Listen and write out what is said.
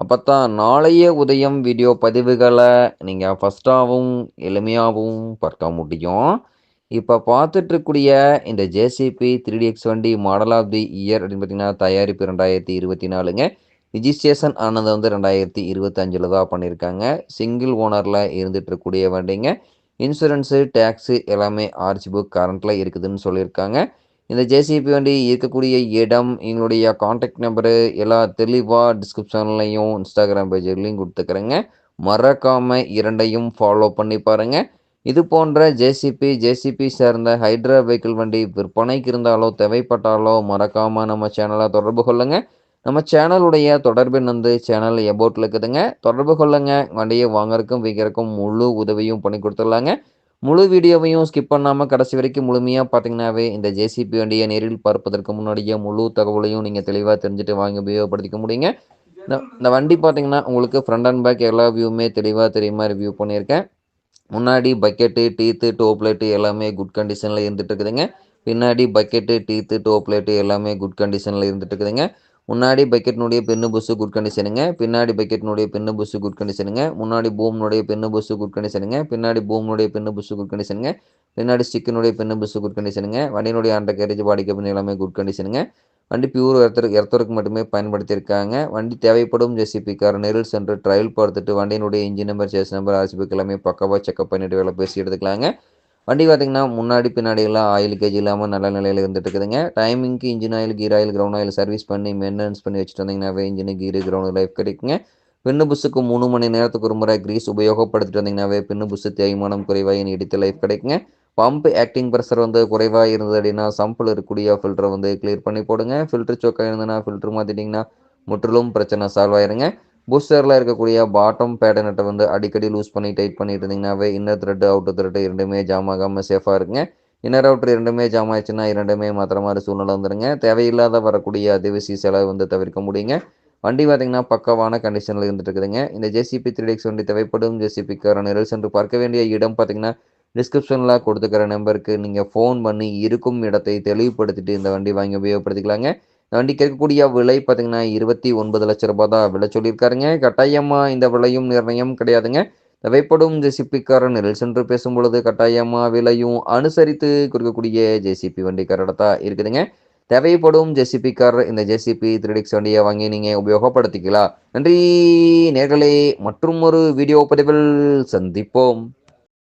அப்போ தான் நாளைய உதயம் வீடியோ பதிவுகளை நீங்கள் ஃபஸ்ட்டாகவும் எளிமையாகவும் பார்க்க முடியும். இப்போ பார்த்துட்ருக்கூடிய இந்த ஜேசிபி த்ரீ டி எக்ஸ் வண்டி மாடல் ஆஃப் தி இயர் அப்படின்னு பார்த்தீங்கன்னா தயாரிப்பு ரெண்டாயிரத்தி இருபத்தி நாலுங்க. ரிஜிஸ்ட்ரேஷன் ஆனது வந்து ரெண்டாயிரத்தி இருபத்தஞ்சில் தான் பண்ணியிருக்காங்க. சிங்கிள் ஓனரில் இருந்துகிட்ருக்கூடிய வண்டிங்க. இன்சூரன்ஸு டேக்ஸு எல்லாமே ஆர்சி புக் கரண்ட்டில் இருக்குதுன்னு சொல்லியிருக்காங்க. இந்த ஜேசிபி வண்டி இருக்கக்கூடிய இடம் எங்களுடைய காண்டாக்ட் நம்பரு எல்லா தெளிவாக டிஸ்கிரிப்ஷன்லையும் இன்ஸ்டாகிராம் பேஜ்லையும் கொடுத்துக்கிறேங்க. மறக்காமல் இரண்டையும் ஃபாலோ பண்ணி பாருங்கள் இது போன்ற ஜேசிபி ஜேசிபி சேர்ந்த ஹைட்ரா வெஹிக்கிள் வண்டி விற்பனைக்கு இருந்தாலோ தேவைப்பட்டாலோ மறக்காமல் நம்ம சேனலை தொடர்பு கொள்ளுங்கள் நம்ம சேனலுடைய தொடர்பின் வந்து சேனல் எபோட்டில் இருக்குதுங்க. தொடர்பு கொள்ளுங்கள் வண்டியை வாங்கறதுக்கும் விற்கிறக்கும் முழு உதவியும் பண்ணி கொடுத்துடலாங்க. முழு வீடியோவையும் ஸ்கிப் பண்ணாமல் கடைசி வரைக்கும் முழுமையாக பார்த்தீங்கன்னாவே இந்த ஜேசிபி வண்டியை நேரில் பார்ப்பதற்கு முன்னாடியே முழு தகவலையும் நீங்கள் தெளிவாக தெரிஞ்சுட்டு வாங்கி உபயோகப்படுத்திக்க முடியுங்க. இந்த இந்த வண்டி பார்த்தீங்கன்னா உங்களுக்கு ஃப்ரண்ட் அண்ட் பேக் எல்லா வியூவுமே தெளிவாக தெரியுமா ரிவ்யூ பண்ணியிருக்கேன். முன்னாடி பக்கெட்டு டீத்து டோப் லைட்டு எல்லாமே குட் கண்டிஷனில் இருந்துட்டு இருக்குதுங்க. பின்னாடி பக்கெட்டு டீத்து டோப் லைட்டு எல்லாமே குட் கண்டிஷனில் இருந்துட்டு இருக்குதுங்க. முன்னாடி பக்கெட்னுடைய பெண்ணு புஸ்ஸு குட் கண்டிஷனுங்க பின்னாடி பக்கெட்னுடைய பெண்ணு புஸ்ஸு குட் கண்டிஷனுங்க முன்னாடி பூம்னுடைய பெண்ணு பஸ்ஸு குட் கண்டிஷனுங்க பின்னாடி பூம்னுடைய பெண்ணு புஸ்ஸு குட் கண்டிஷனுங்க பின்னாடி ஸ்டிக்கினுடைய பெண்ணு பஸ்ஸு குட் கண்டிஷனுங்க வண்டியினுடைய அண்டர் கேரேஜ் பாடி கபின் எல்லாமே குட் கண்டிஷனுங்க வண்டி பியூர் எர்த்தருக்கு எர்த்தருக்கு மட்டுமே பயன்படுத்தியிருக்காங்க. வண்டி தேவைப்படும் ஜெசிபி கார் நேரில் சென்று ட்ரையல் பார்த்துட்டு வண்டியினுடைய இன்ஜின் நம்பர் சேஸ் நம்பர் ஆர்சிபிக்கு எல்லாமே பக்கவாக செக்அப் பண்ணிட்டு வேலை பேசி எடுத்துக்கலாங்க. வண்டி பார்த்திங்கன்னா முன்னாடி பின்னாடி எல்லாம் ஆயில் கேஜ் இல்லாமல் நல்ல நிலையில் இருந்துட்டு இருக்குதுங்க டைமிங்க்கு engine oil gear oil ground oil service பண்ணி மெயின்டெனன்ஸ் பண்ணி வச்சுட்டு வந்தீங்கன்னாவே இன்ஜின் கீரு கிரவுண்ட் லைஃப் கிடைக்குங்க. பின்னு புஸ்ஸுக்கு மூணு மணி நேரத்துக்கு ஒரு முறை கிரீஸ் உபயோகப்படுத்திட்டு வந்தீங்கன்னாவே பின்னு புஸ்ஸு தேய்மானம் குறைவாக நீடித்த லைஃப் கிடைக்குங்க. பம்ப் ஆக்டிங் ப்ரெஷர் வந்து குறைவாக இருந்தது அப்படின்னா சம்பில் இருக்கக்கூடிய ஃபில்டரை வந்து கிளியர் பண்ணி போடுங்க. ஃபில்டர் சோக்காக இருந்ததுன்னா ஃபில்டர் மாற்றிட்டிங்கன்னா முற்றிலும் பிரச்சனை சால்வ் ஆயிருங்க. பூஸ்டரில் இருக்கக்கூடிய பாட்டம் பேட்டர்னட்டை வந்து அடிக்கடி லூஸ் பண்ணி டைட் பண்ணிட்டு இருந்தீங்கன்னாவே இன்னர் த்ரெட்டு அவுட்டர் த்ரெட்டு இரண்டுமே ஜாம் ஆகாமல் சேஃபாக இருக்குங்க இன்னர் அவுட்டர் இரண்டுமே ஜாம் ஆயிடுச்சுன்னா இரண்டுமே மாத்திர மாதிரி சூழ்நிலை வந்துடுங்க தேவையில்லாத வரக்கூடிய அதிவசி செலவு வந்து தவிர்க்க முடியுங்க. வண்டி பார்த்திங்கன்னா பக்கவான கண்டிஷனில் இருந்துட்டு இருக்குதுங்க. இந்த ஜேசிபி த்ரீ டேக்ஸ் வண்டி தேவைப்படும். ஜேசிபிக்கான நிரல் சென்று பார்க்க வேண்டிய இடம் பார்த்தீங்கன்னா டிஸ்கிரிப்ஷனில் கொடுத்துக்கிற நம்பருக்கு நீங்கள் ஃபோன் பண்ணி இருக்கும் இடத்தை தெளிவுபடுத்திட்டு இந்த வண்டி வாங்கி உபயோகப்படுத்திக்கலாங்க. இந்த கேட்கக்கூடிய விலை பார்த்தீங்கன்னா இருபத்தி ஒன்பது லட்ச ரூபாய் தான் விலை சொல்லியிருக்காருங்க. கட்டாயமாக இந்த விலையும் நிர்ணயம் கிடையாதுங்க. தேவைப்படும் ஜேசிபிக்காரன் நெல் சென்று பேசும்பொழுது கட்டாயமாக விலையும் அனுசரித்து கொடுக்கக்கூடிய ஜேசிபி வண்டிக்காரடத்தா இருக்குதுங்க. தேவைப்படும் ஜேசிபி கார் இந்த ஜேசிபி த்ரீடிக்ஸ் வண்டியை வாங்கி நீங்கள் உபயோகப்படுத்திக்கலாம். நன்றி. நேர்களே மற்றும் ஒரு வீடியோ பதிவில் சந்திப்போம்.